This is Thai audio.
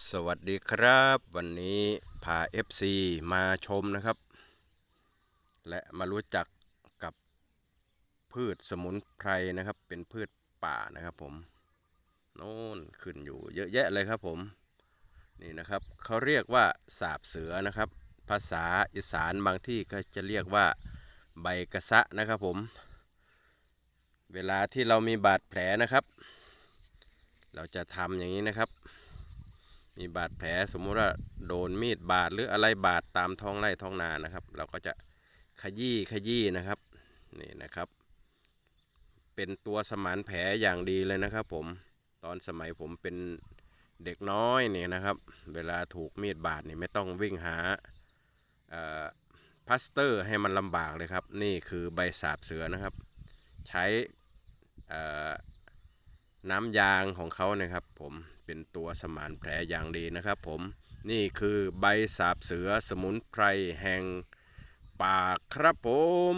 สวัสดีครับ วันนี้พา FC มาชมนะครับ และมารู้จักกับพืชสมุนไพรนะครับ เป็นพืชป่านะครับผมโน่นขึ้นอยู่เยอะแยะเลยครับผม นี่นะครับเขาเรียกว่าสาบเสือนะครับ ภาษาอีสานบางที่ก็จะเรียกว่าใบกระสะนะครับผม เวลาที่เรามีบาดแผลนะครับ เราจะทำอย่างนี้นะครับ มีบาดแผลสมมุติว่าโดนมีดบาดหรืออะไรบาดตามท้องไร่ท้องนานะครับ เราก็จะขยี้ขยี้นะครับนี่นะครับ เป็นตัวสมานแผลอย่างดีเลยนะครับ ผมตอนสมัยผมเป็นเด็กน้อยเนี่ยนะครับ เวลาถูกมีดบาดนี่ไม่ต้องวิ่งหาพลาสเตอร์ให้มันลำบากเลยครับ นี่คือใบสาบเสือนะครับ ใช้น้ำยางของเขานะครับผม เป็นตัวสมานแผลอย่างดีนะครับผมนี่คือใบสาบเสือสมุนไพรแห่งป่าครับผม